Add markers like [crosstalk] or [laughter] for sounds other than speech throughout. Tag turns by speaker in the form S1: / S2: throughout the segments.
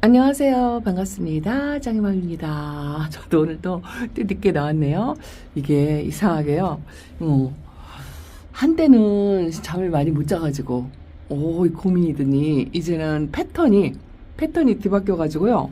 S1: 안녕하세요. 반갑습니다. 짱이맘입니다. [laughs] 저도 오늘 또 늦게 나왔네요. 이게 이상하게요. 어, 한때는 잠을 많이 못 자가지고, 오, 이 고민이더니, 이제는 패턴이, 패턴이 뒤바뀌어가지고요.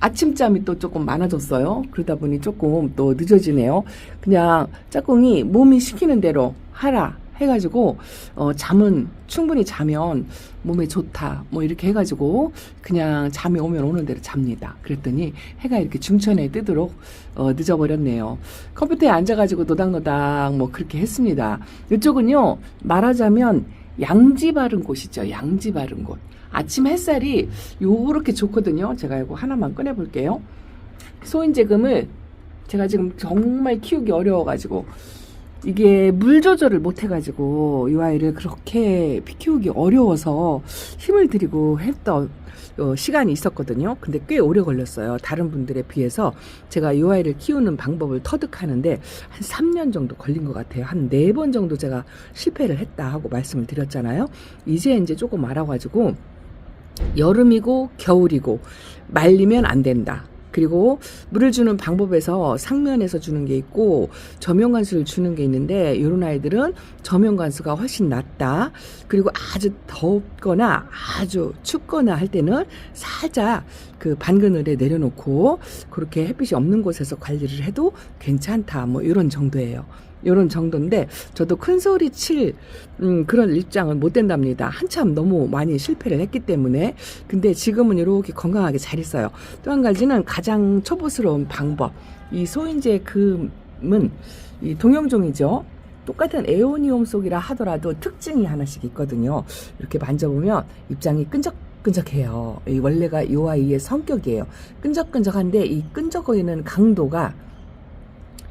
S1: 아침잠이 또 조금 많아졌어요. 그러다 보니 조금 또 늦어지네요. 그냥 짝꿍이 몸이 시키는 대로 하라 해가지고 어, 잠은 충분히 자면 몸에 좋다 뭐 이렇게 해가지고 그냥 잠이 오면 오는 대로 잡니다. 그랬더니 해가 이렇게 중천에 뜨도록 어, 늦어버렸네요. 컴퓨터에 앉아가지고 노닥노닥 뭐 그렇게 했습니다. 이쪽은요 말하자면 양지 바른 곳이죠. 양지 바른 곳. 아침 햇살이 요렇게 좋거든요. 제가 이거 하나만 꺼내 볼게요. 소인제금을 제가 지금 정말 키우기 어려워가지고 이게 물 조절을 못 해가지고 이 아이를 그렇게 키우기 어려워서 힘을 들이고 했던 어, 시간이 있었거든요. 근데 꽤 오래 걸렸어요. 다른 분들에 비해서 제가 이 아이를 키우는 방법을 터득하는데 한 3년 정도 걸린 것 같아요. 한네번 정도 제가 실패를 했다 하고 말씀을 드렸잖아요. 이제 이제 조금 알아가지고 여름이고 겨울이고 말리면 안 된다. 그리고 물을 주는 방법에서 상면에서 주는 게 있고 저면관수를 주는 게 있는데 이런 아이들은 저면관수가 훨씬 낫다. 그리고 아주 덥거나 아주 춥거나 할 때는 살짝 그 반그늘에 내려놓고 그렇게 햇빛이 없는 곳에서 관리를 해도 괜찮다. 뭐 이런 정도예요. 이런 정도인데 저도 큰 소리 칠 음, 그런 입장은 못 된답니다. 한참 너무 많이 실패를 했기 때문에 근데 지금은 이렇게 건강하게 잘 있어요. 또 한 가지는 가장 초보스러운 방법 이 소인제 금은 이 동영종이죠. 똑같은 에오니움 속이라 하더라도 특징이 하나씩 있거든요. 이렇게 만져보면 입장이 끈적 끈적해요. 이 원래가 이 아이의 성격이에요. 끈적끈적한데 이 끈적거리는 강도가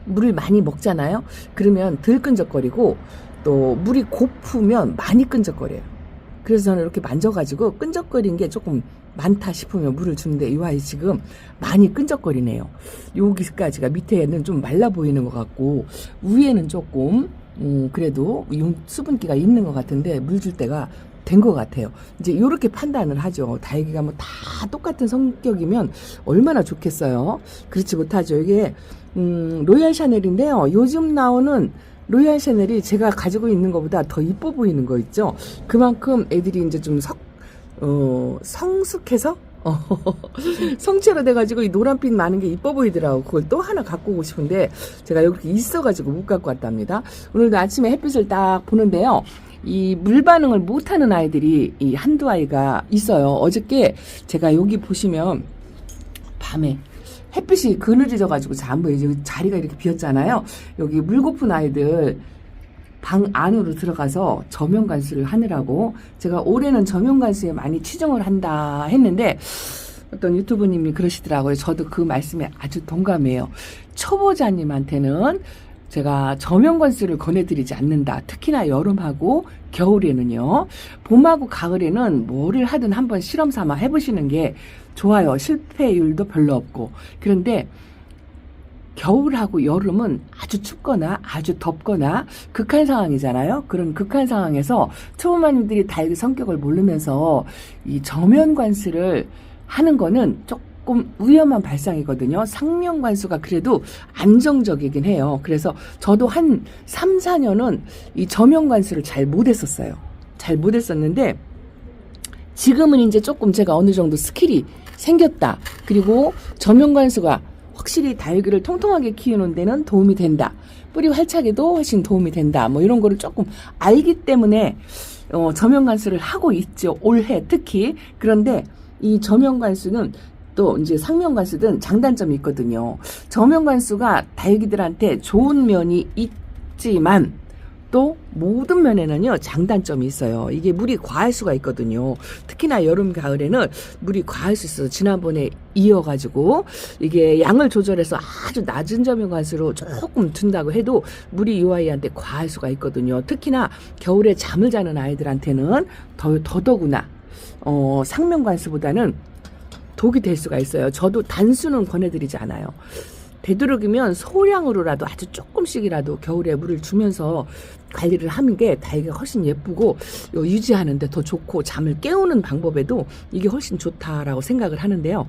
S1: 물을 많이 먹잖아요. 그러면 덜 끈적거리고 또 물이 고프면 많이 끈적거려요. 그래서 저는 이렇게 만져가지고 끈적거린 게 조금 많다 싶으면 물을 주는데 이 아이 지금 많이 끈적거리네요. 여기까지가 밑에는 좀 말라 보이는 것 같고 위에는 조금 음, 그래도 용- 수분기가 있는 것 같은데 물 줄 때가 된 것 같아요. 이제 이렇게 판단을 하죠. 다육이가 뭐 다 똑같은 성격이면 얼마나 좋겠어요. 그렇지 못하죠. 이게 음, 로얄 샤넬인데요. 요즘 나오는 로얄 샤넬이 제가 가지고 있는 것보다 더 이뻐 보이는 거 있죠. 그만큼 애들이 이제 좀 석, 어, 성숙해서 [laughs] 어, 성체로 돼가지고 이 노란빛 많은 게 이뻐 보이더라고. 그걸 또 하나 갖고 오고 싶은데 제가 여기 있어가지고 못 갖고 왔답니다. 오늘도 아침에 햇빛을 딱 보는데요. 이 물 반응을 못하는 아이들이 이 한두 아이가 있어요. 어저께 제가 여기 보시면 밤에 햇빛이 그늘져가지고 잘 안 보여요. 여기 자리가 이렇게 비었잖아요. 여기 물 고픈 아이들 방 안으로 들어가서 저면 관수를 하느라고 제가 올해는 저면 관수에 많이 치중을 한다 했는데 어떤 유튜브님이 그러시더라고요. 저도 그 말씀에 아주 동감해요. 초보자님한테는 제가 저면 관수를 권해드리지 않는다. 특히나 여름하고 겨울에는요. 봄하고 가을에는 뭐를 하든 한번 실험 삼아 해보시는 게 좋아요. 실패율도 별로 없고. 그런데 겨울하고 여름은 아주 춥거나 아주 덥거나 극한 상황이잖아요. 그런 극한 상황에서 초보마님들이 다육이 성격을 모르면서 이 저면 관수를 하는 거는 조금 위험한 발상이거든요. 상면 관수가 그래도 안정적이긴 해요. 그래서 저도 한 3, 4년은 이 저면 관수를 잘 못했었어요. 잘 못했었는데 지금은 이제 조금 제가 어느 정도 스킬이 생겼다. 그리고 저면 관수가 확실히 다육이를 통통하게 키우는 데는 도움이 된다. 뿌리 활착에도 훨씬 도움이 된다. 뭐 이런 거를 조금 알기 때문에 어, 저면 관수를 하고 있죠. 올해 특히. 그런데 이 저면 관수는 또 이제 상면 관수든 장단점이 있거든요. 저면 관수가 다육이들한테 좋은 면이 있지만 또 모든 면에는요 장단점이 있어요. 이게 물이 과할 수가 있거든요. 특히나 여름 가을에는 물이 과할 수 있어서 지난번에 이어가지고 이게 양을 조절해서 아주 낮은 점유 관수로 조금 둔다고 해도 물이 이 아이한테 과할 수가 있거든요. 특히나 겨울에 잠을 자는 아이들한테는 더 더더구나 어, 상면 관수보다는 독이 될 수가 있어요. 저도 단수는 권해드리지 않아요. 되도록이면 소량으로라도 아주 조금씩이라도 겨울에 물을 주면서 관리를 하는 게 다이가 훨씬 예쁘고 요 유지하는데 더 좋고 잠을 깨우는 방법에도 이게 훨씬 좋다라고 생각을 하는데요.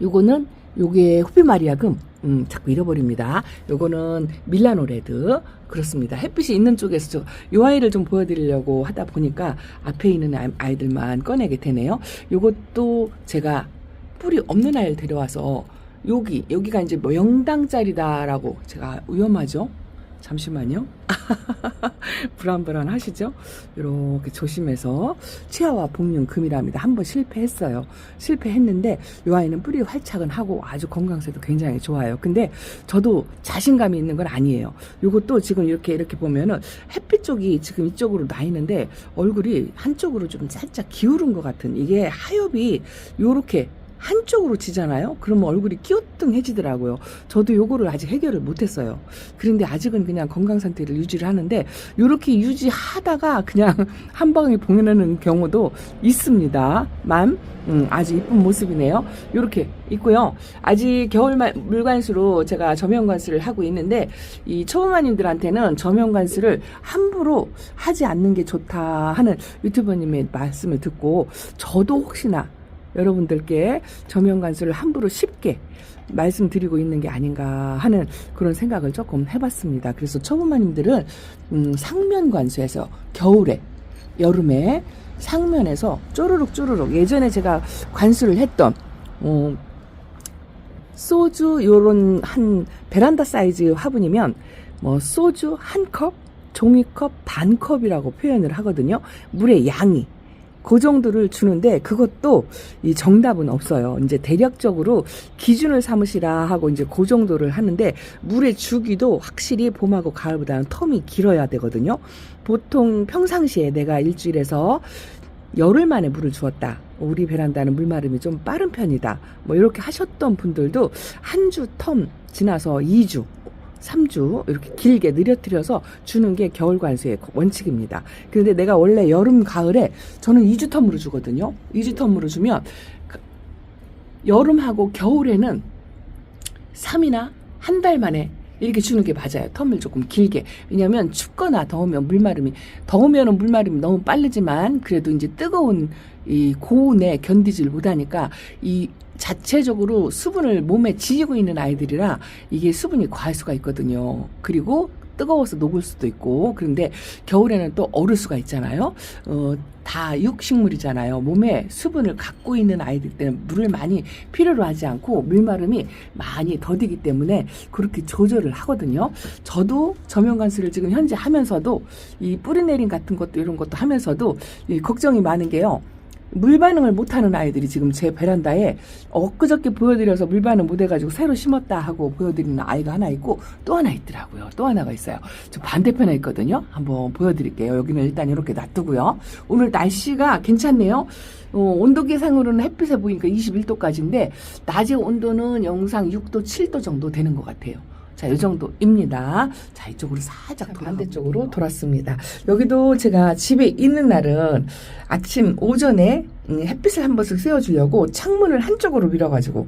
S1: 요거는 요게 호피마리아금 음, 자꾸 잃어버립니다. 요거는 밀라노 레드 그렇습니다. 햇빛이 있는 쪽에서 저, 요 아이를 좀 보여드리려고 하다 보니까 앞에 있는 아이- 아이들만 꺼내게 되네요. 요것도 제가 뿌리 없는 아이를 데려와서 여기 여기가 이제 뭐 영당짜리다라고 제가 위험하죠. 잠시만요. [laughs] 불안불안 하시죠? 이렇게 조심해서 치아와 복륜 금이랍니다. 한 번 실패했어요. 실패했는데 이 아이는 뿌리 활착은 하고 아주 건강세도 굉장히 좋아요. 근데 저도 자신감이 있는 건 아니에요. 요것도 지금 이렇게 이렇게 보면은 햇빛 쪽이 지금 이쪽으로 나 있는데 얼굴이 한쪽으로 좀 살짝 기울은 것 같은 이게 하엽이 요렇게 한쪽으로 지잖아요. 그러면 얼굴이 끼우뚱해지더라고요. 저도 요거를 아직 해결을 못했어요. 그런데 아직은 그냥 건강 상태를 유지를 하는데 요렇게 유지하다가 그냥 [laughs] 한 방에 봉인하는 경우도 있습니다. 만 음, 아주 이쁜 모습이네요. 요렇게 있고요. 아직 겨울 마- 물관수로 제가 저면관수를 하고 있는데 이 초보마님들한테는 저면관수를 함부로 하지 않는 게 좋다 하는 유튜버님의 말씀을 듣고 저도 혹시나 여러분들께 저면관수를 함부로 쉽게 말씀드리고 있는 게 아닌가 하는 그런 생각을 조금 해봤습니다. 그래서 초보마님들은 음, 상면 관수에서 겨울에 여름에 상면에서 쪼르륵 쪼르륵 예전에 제가 관수를 했던 어, 소주 요런 한 베란다 사이즈 화분이면 뭐 소주 한 컵, 종이컵 반 컵이라고 표현을 하거든요. 물의 양이 그 정도를 주는데 그것도 이 정답은 없어요. 이제 대략적으로 기준을 삼으시라 하고 이제 그 정도를 하는데 물의 주기도 확실히 봄하고 가을보다는 텀이 길어야 되거든요. 보통 평상시에 내가 일주일에서 열흘 만에 물을 주었다. 우리 베란다는 물마름이 좀 빠른 편이다. 뭐 이렇게 하셨던 분들도 한 주 텀 지나서 2주, 3주 이렇게 길게 느려뜨려서 주는 게 겨울 관수의 원칙입니다. 그런데 내가 원래 여름, 가을에 저는 2주 텀으로 주거든요. 2주 텀으로 주면 그- 여름하고 겨울에는 3이나 한 달 만에 이렇게 주는 게 맞아요. 텀을 조금 길게. 왜냐하면 춥거나 더우면 물마름이 더우면은 물마름이 너무 빠르지만 그래도 이제 뜨거운 이 고온에 견디질 못하니까 이 자체적으로 수분을 몸에 지니고 있는 아이들이라 이게 수분이 과할 수가 있거든요. 그리고 뜨거워서 녹을 수도 있고 그런데 겨울에는 또 얼을 수가 있잖아요. 어, 다 육식물이잖아요. 몸에 수분을 갖고 있는 아이들 때는 물을 많이 필요로 하지 않고 물마름이 많이 더디기 때문에 그렇게 조절을 하거든요. 저도 저면관수를 지금 현재 하면서도 이 뿌리 내림 같은 것도 이런 것도 하면서도 이 걱정이 많은 게요. 물 반응을 못하는 아이들이 지금 제 베란다에 엊그저께 보여드려서 물 반응 못해가지고 새로 심었다 하고 보여드리는 아이가 하나 있고 또 하나 있더라고요. 또 하나가 있어요. 저 반대편에 있거든요. 한번 보여드릴게요. 여기는 일단 이렇게 놔두고요. 오늘 날씨가 괜찮네요. 어, 온도 계상으로는 햇빛에 보니까 21도까지인데 낮의 온도는 영상 6도, 7도 정도 되는 것 같아요. 자, 이 정도입니다. 자, 이쪽으로 살짝 반대쪽으로 돌았습니다. 여기도 제가 집에 있는 날은 아침 오전에 음, 햇빛을 한 번씩 쐬어주려고 창문을 한쪽으로 밀어가지고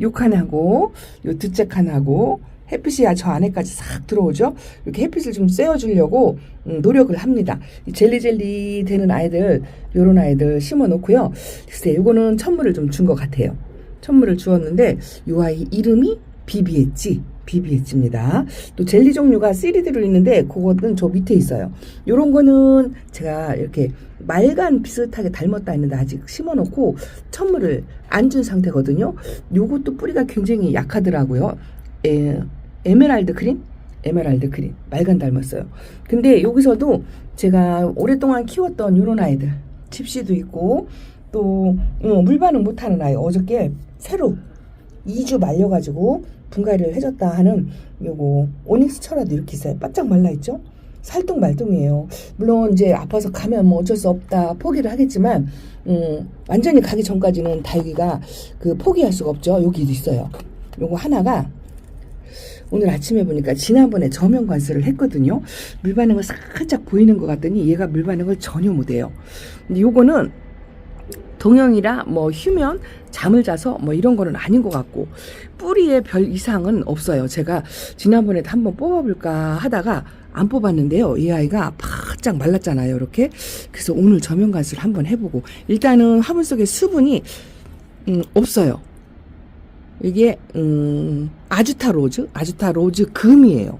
S1: 요 칸하고 요 둘째 칸하고 햇빛이 저 안에까지 싹 들어오죠. 이렇게 햇빛을 좀 쐬어주려고 음, 노력을 합니다. 이 젤리젤리 되는 아이들, 요런 아이들 심어 놓고요. 글쎄, 요거는 천물을 좀 준 것 같아요. 천물을 주었는데 요 아이 이름이 비비엣지. 비비엣지입니다. 또 젤리 종류가 시리드로 있는데 그거는 저 밑에 있어요. 요런 거는 제가 이렇게 말간 비슷하게 닮았다 했는데 아직 심어놓고 천물을 안 준 상태거든요. 요것도 뿌리가 굉장히 약하더라고요. 에, 에메랄드 그린? 에메랄드 그린. 말간 닮았어요. 근데 여기서도 제가 오랫동안 키웠던 요런 아이들. 집시도 있고 또 어, 물 반응 못하는 아이 어저께 새로 2주 말려가지고 분갈이를 해줬다 하는 요거 오닉스 철화도 이렇게 있어요. 바짝 말라있죠? 살똥말똥이에요. 물론 이제 아파서 가면 뭐 어쩔 수 없다 포기를 하겠지만 음, 완전히 가기 전까지는 다육이가 그 포기할 수가 없죠. 여기도 있어요. 요거 하나가 오늘 아침에 보니까 지난번에 저면 관수를 했거든요. 물 반응을 살짝 보이는 것 같더니 얘가 물 반응을 전혀 못해요. 근데 요거는 동형이라 뭐 휴면 잠을 자서 뭐 이런 거는 아닌 것 같고 뿌리에 별 이상은 없어요. 제가 지난번에 한번 뽑아볼까 하다가 안 뽑았는데요. 이 아이가 바짝 말랐잖아요. 이렇게 그래서 오늘 저면 관수를 한번 해보고 일단은 화분 속에 수분이 음, 없어요. 이게 음, 아주타 로즈, 아주타 로즈 금이에요.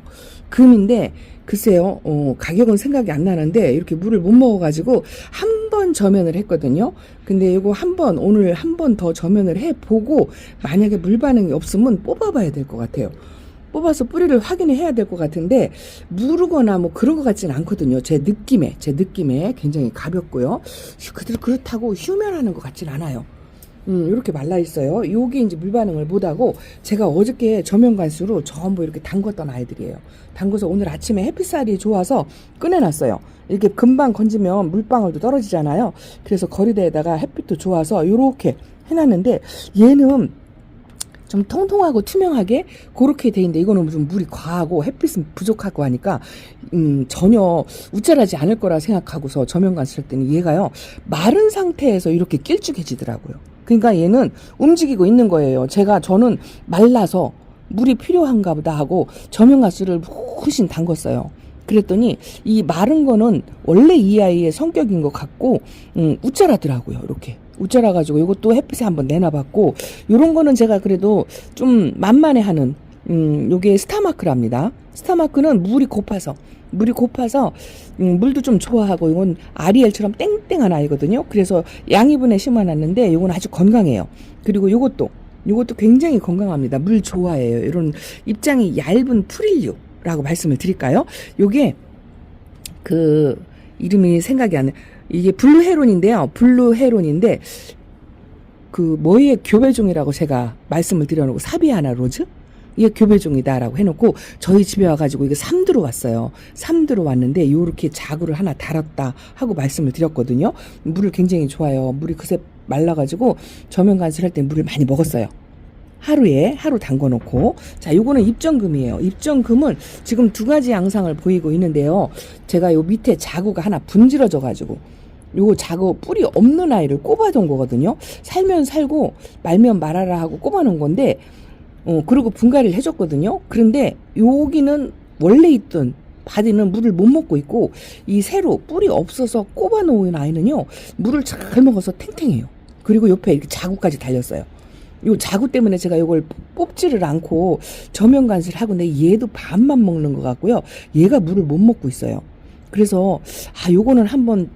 S1: 금인데 글쎄요, 어, 가격은 생각이 안 나는데 이렇게 물을 못 먹어가지고 한 번 저면을 했거든요. 근데 이거 한 번 오늘 한 번 더 저면을 해 보고 만약에 물 반응이 없으면 뽑아봐야 될 것 같아요. 뽑아서 뿌리를 확인을 해야 될 것 같은데 무르거나 뭐 그런 것 같지는 않거든요. 제 느낌에 제 느낌에 굉장히 가볍고요. 그들 그렇다고 휴면하는 것 같진 않아요. 음, 이렇게 말라 있어요. 요게 이제 물 반응을 못 하고 제가 어저께 저면 관수로 전부 이렇게 담궜던 아이들이에요. 담궈서 오늘 아침에 햇빛살이 좋아서 꺼내놨어요. 이렇게 금방 건지면 물방울도 떨어지잖아요. 그래서 거리대에다가 햇빛도 좋아서 요렇게 해놨는데 얘는 좀 통통하고 투명하게 그렇게 돼 있는데 이거는 좀 물이 과하고 햇빛은 부족하고 하니까 음 전혀 우쭐하지 않을 거라 생각하고서 저면관 쓸 때는 얘가요 마른 상태에서 이렇게 길쭉해지더라고요. 그러니까 얘는 움직이고 있는 거예요. 제가 저는 말라서 물이 필요한가 보다 하고 저면가스를 훨씬 담궜어요. 그랬더니 이 마른 거는 원래 이 아이의 성격인 것 같고 음, 우쭐하더라고요. 이렇게 우쭐하 가지고 이것도 햇빛에 한번 내놔봤고 요런 거는 제가 그래도 좀 만만해하는 음 요게 스타마크랍니다. 스타마크는 물이 고파서 물이 고파서 음, 물도 좀 좋아하고 이건 아리엘처럼 땡땡한 아이거든요. 그래서 양이분에 심어놨는데 요건 아주 건강해요. 그리고 요것도 요것도 굉장히 건강합니다. 물 좋아해요. 이런 입장이 얇은 프릴류라고 말씀을 드릴까요? 요게 그 이름이 생각이 안 나. 이게 블루헤론인데요. 블루헤론인데 그 뭐의 교배종이라고 제가 말씀을 드려놓고 사비아나 로즈 이게 교배종이다라고 해놓고 저희 집에 와가지고 이게 삼두로 왔어요. 삼두로 왔는데 요렇게 자구를 하나 달았다 하고 말씀을 드렸거든요. 물을 굉장히 좋아요. 물이 그새 말라가지고 저면 간수할 때 물을 많이 먹었어요. 하루에 하루 담궈 놓고 자 요거는 입정금이에요. 입정금은 지금 두 가지 양상을 보이고 있는데요. 제가 요 밑에 자구가 하나 분질러져 가지고 요거 자구 뿌리 없는 아이를 꼽아둔 거거든요. 살면 살고 말면 말아라 하고 꼽아 놓은 건데 어 그리고 분갈이를 해줬거든요. 그런데 여기는 원래 있던 바디는 물을 못 먹고 있고 이 새로 뿌리 없어서 꼽아 놓은 아이는요 물을 잘 먹어서 탱탱해요. 그리고 옆에 이렇게 자구까지 달렸어요. 요 자구 때문에 제가 요걸 뽑지를 않고 저면 간수를 하고 근데 얘도 반만 먹는 것 같고요. 얘가 물을 못 먹고 있어요. 그래서 아 요거는 한번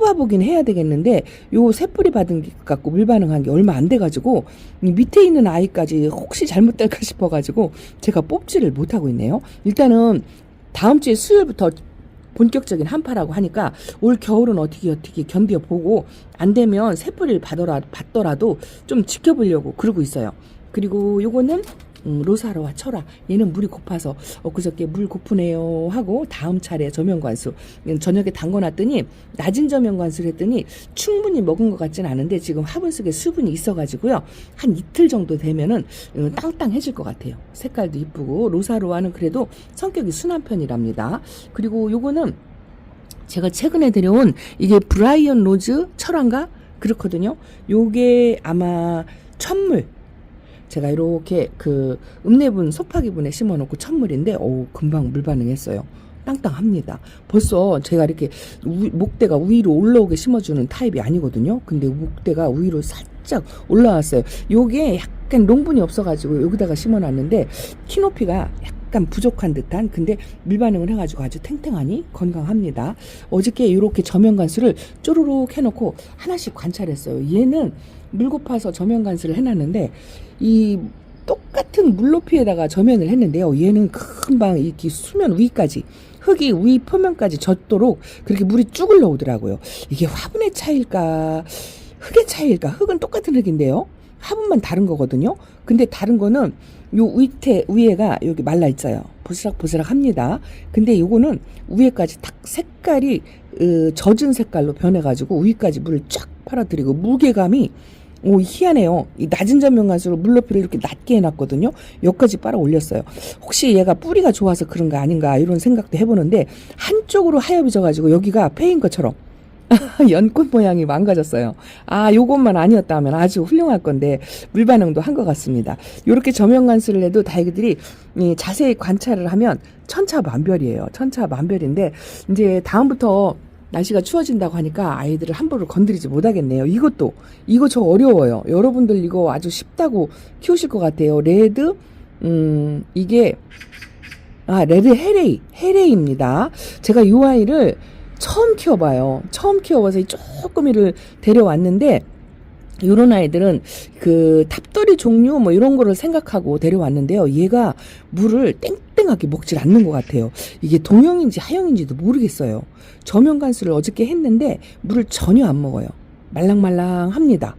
S1: 뽑아보긴 해야 되겠는데 요 새뿌리 받은 게 갖고 물 반응한 게 얼마 안 돼가지고 이 밑에 있는 아이까지 혹시 잘못될까 [laughs] 싶어가지고 제가 뽑지를 못하고 있네요. 일단은 다음 주에 수요일부터 본격적인 한파라고 하니까 올 겨울은 어떻게 어떻게 견뎌 보고 안 되면 새뿌리를 받더라, 받더라도 좀 지켜보려고 그러고 있어요. 그리고 요거는 음, 로사로와 철아 얘는 물이 고파서 엊그저께 물 고프네요 하고 다음 차례 저면관수 저녁에 담궈놨더니 낮은 저면관수를 했더니 충분히 먹은 것 같진 않은데 지금 화분 속에 수분이 있어가지고요. 한 이틀 정도 되면은 음, 땅땅해질 것 같아요. 색깔도 이쁘고 로사로와는 그래도 성격이 순한 편이랍니다. 그리고 요거는 제가 최근에 데려온 이게 브라이언 로즈 철화인가 그렇거든요. 요게 아마 천물 제가 이렇게 그 읍내분 소파기분에 심어놓고 천물인데 오 금방 물 반응했어요. 땅땅합니다. 벌써 제가 이렇게 우, 목대가 위로 올라오게 심어주는 타입이 아니거든요. 근데 목대가 위로 살짝 올라왔어요. 요게 약간 롱분이 없어가지고 여기다가 심어놨는데 키높이가 약간 부족한 듯한 근데 밀반응을 해가지고 아주 탱탱하니 건강합니다. 어저께 이렇게 저면 간수를 쪼르륵 해놓고 하나씩 관찰했어요. 얘는 물 고파서 저면 간수를 해놨는데 이 똑같은 물높이에다가 저면을 했는데요. 얘는 금방 이 수면 위까지 흙이 위 표면까지 젖도록 그렇게 물이 쭉 흘러오더라고요. 이게 화분의 차이일까 흙의 차이일까? 흙은 똑같은 흙인데요. 화분만 다른 거거든요. 근데 다른 거는 요 위태 위에가 여기 말라 있어요. 보스락 보스락 합니다. 근데 요거는 위에까지 탁 색깔이 으, 젖은 색깔로 변해가지고 위까지 물을 쫙 빨아들이고 무게감이 오 희한해요. 이 낮은 전면관수로 물높이를 이렇게 낮게 해놨거든요. 여기까지 빨아 올렸어요. 혹시 얘가 뿌리가 좋아서 그런 거 아닌가 이런 생각도 해보는데 한쪽으로 하엽이 져가지고 여기가 패인 것처럼 [laughs] 연꽃 모양이 망가졌어요. 아, 요것만 아니었다면 아주 훌륭할 건데 물 반응도 한 것 같습니다. 요렇게 저면 관수를 해도 다이그들이 이 자세히 관찰을 하면 천차만별이에요. 천차만별인데 이제 다음부터 날씨가 추워진다고 하니까 아이들을 함부로 건드리지 못하겠네요. 이것도 이거 저 어려워요. 여러분들 이거 아주 쉽다고 키우실 것 같아요. 레드 음 이게 아 레드 헤레이 헤레이입니다. 제가 이 아이를 처음 키워봐요. 처음 키워봐서 이 조그미를 데려왔는데 요런 아이들은 그 탑돌이 종류 뭐 이런 거를 생각하고 데려왔는데요. 얘가 물을 땡땡하게 먹질 않는 것 같아요. 이게 동형인지 하형인지도 모르겠어요. 저면 간수를 어저께 했는데 물을 전혀 안 먹어요. 말랑말랑합니다.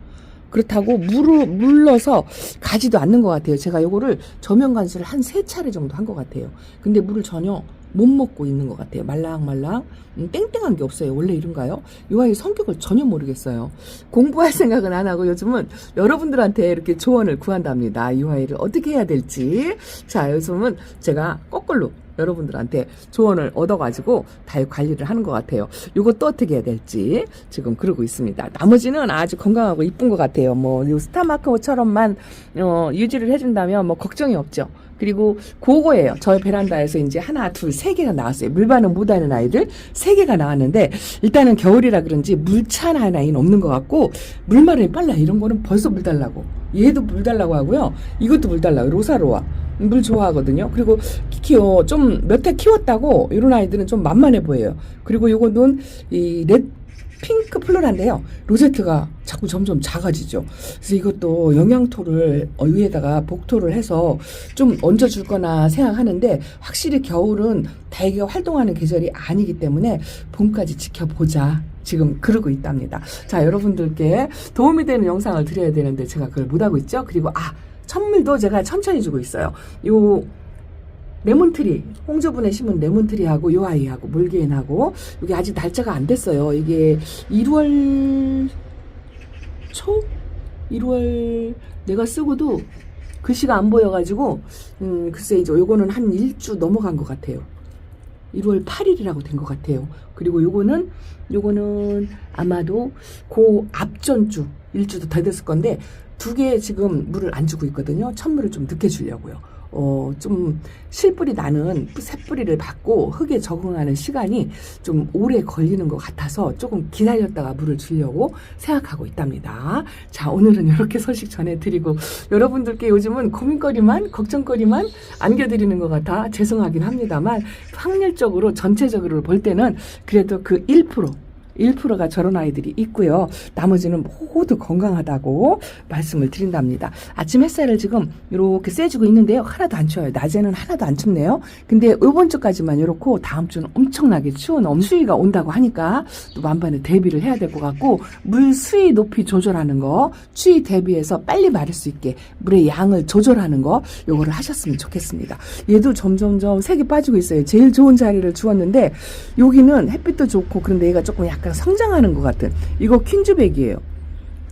S1: 그렇다고 물을 물러서 가지도 않는 것 같아요. 제가 요거를 저면 간수를 한 세 차례 정도 한 것 같아요. 근데 물을 전혀 못 먹고 있는 것 같아요. 말랑말랑 음, 땡땡한 게 없어요. 원래 이런가요? 이 아이 성격을 전혀 모르겠어요. 공부할 [laughs] 생각은 안 하고 요즘은 여러분들한테 이렇게 조언을 구한답니다. 이 아이를 어떻게 해야 될지. 자, 요즘은 제가 거꾸로 여러분들한테 조언을 얻어가지고 다육 관리를 하는 것 같아요. 요것도 어떻게 해야 될지 지금 그러고 있습니다. 나머지는 아주 건강하고 이쁜 것 같아요. 뭐, 요 스타마크처럼만, 어, 유지를 해준다면 뭐 걱정이 없죠. 그리고 그거예요. 저희 베란다에서 이제 하나, 둘, 세 개가 나왔어요. 물 반응 못하는 아이들 세 개가 나왔는데 일단은 겨울이라 그런지 물찬 아이는 없는 것 같고 물 마름이 빨라. 이런 거는 벌써 물 달라고. 얘도 물 달라고 하고요. 이것도 물 달라고. 로사로와. 물 좋아하거든요. 그리고 키키요 좀 몇 해 키웠다고 이런 아이들은 좀 만만해 보여요. 그리고 요거는 이레 핑크 플로라인데요. 로제트가 자꾸 점점 작아지죠. 그래서 이것도 영양토를 어, 위에다가 복토를 해서 좀 얹어줄 거나 생각하는데 확실히 겨울은 다이가 활동하는 계절이 아니기 때문에 봄까지 지켜보자. 지금 그러고 있답니다. 자, 여러분들께 도움이 되는 영상을 드려야 되는데 제가 그걸 못하고 있죠. 그리고 아, 천물도 제가 천천히 주고 있어요. 요 레몬트리 홍조분에 심은 레몬트리하고 요 아이하고 물개인하고 이게 아직 날짜가 안 됐어요. 이게 1월 초 1월 내가 쓰고도 글씨가 안 보여가지고 음 글쎄 이제 요거는 한 일주 넘어간 것 같아요. 1월 8일이라고 된 것 같아요. 그리고 요거는 요거는 아마도 그 앞전주 일주도 더 됐을 건데 두 개 지금 물을 안 주고 있거든요. 천물을 좀 늦게 주려고요. 어, 좀 실뿌리 나는 새뿌리를 받고 흙에 적응하는 시간이 좀 오래 걸리는 것 같아서 조금 기다렸다가 물을 주려고 생각하고 있답니다. 자, 오늘은 이렇게 소식 전해드리고 여러분들께 요즘은 고민거리만, 걱정거리만 안겨드리는 것 같아 죄송하긴 합니다만 확률적으로 전체적으로 볼 때는 그래도 그 1%, 1%가 저런 아이들이 있고요. 나머지는 모두 건강하다고 말씀을 드린답니다. 아침 햇살을 지금 이렇게 쐬주고 있는데요. 하나도 안 추워요. 낮에는 하나도 안 춥네요. 근데 이번 주까지만 이렇고 다음 주는 엄청나게 추운 엄수위가 온다고 하니까 또 만반의 대비를 해야 될 것 같고 물 수위 높이 조절하는 거 추위 대비해서 빨리 마를 수 있게 물의 양을 조절하는 거 요거를 하셨으면 좋겠습니다. 얘도 점점점 색이 빠지고 있어요. 제일 좋은 자리를 주었는데 여기는 햇빛도 좋고 그런데 얘가 조금 약간 성장하는 것 같은 이거 퀸즈백이에요.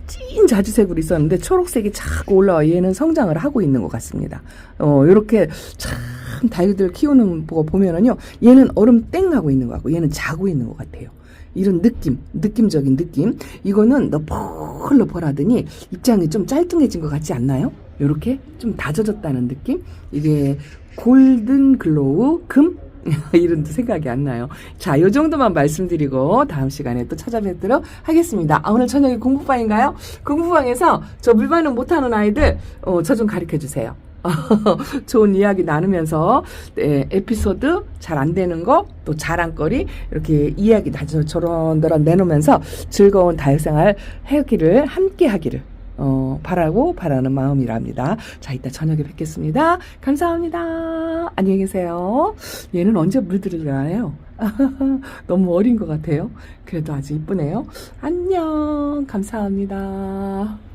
S1: 찐 자주색으로 있었는데 초록색이 자꾸 올라와 얘는 성장을 하고 있는 것 같습니다. 어 이렇게 참 다육들 키우는 거 보면은요 얘는 얼음 땡 하고 있는 것 같고 얘는 자고 있는 것 같아요. 이런 느낌, 느낌적인 느낌. 이거는 너펄너펄 하더니 입장이 좀 짤뚱해진 것 같지 않나요? 요렇게 좀 다져졌다는 느낌? 이게 골든 글로우 금? [laughs] 이름도 생각이 안 나요. 자, 요 정도만 말씀드리고 다음 시간에 또 찾아뵙도록 하겠습니다. 아, 오늘 저녁에 공부방인가요? 공부방에서 저 물반응 못하는 아이들 어, 저 좀 가르쳐 주세요. [laughs] 좋은 이야기 나누면서 네, 에피소드 잘 안 되는 거 또 자랑거리 이렇게 이야기 다 저런 저런 내놓으면서 즐거운 다육생활 하기를 함께 하기를 어, 바라고 바라는 마음이랍니다. 자, 이따 저녁에 뵙겠습니다. 감사합니다. 안녕히 계세요. 얘는 언제 물들으려나요? [laughs] 너무 어린 것 같아요. 그래도 아주 이쁘네요. 안녕. 감사합니다.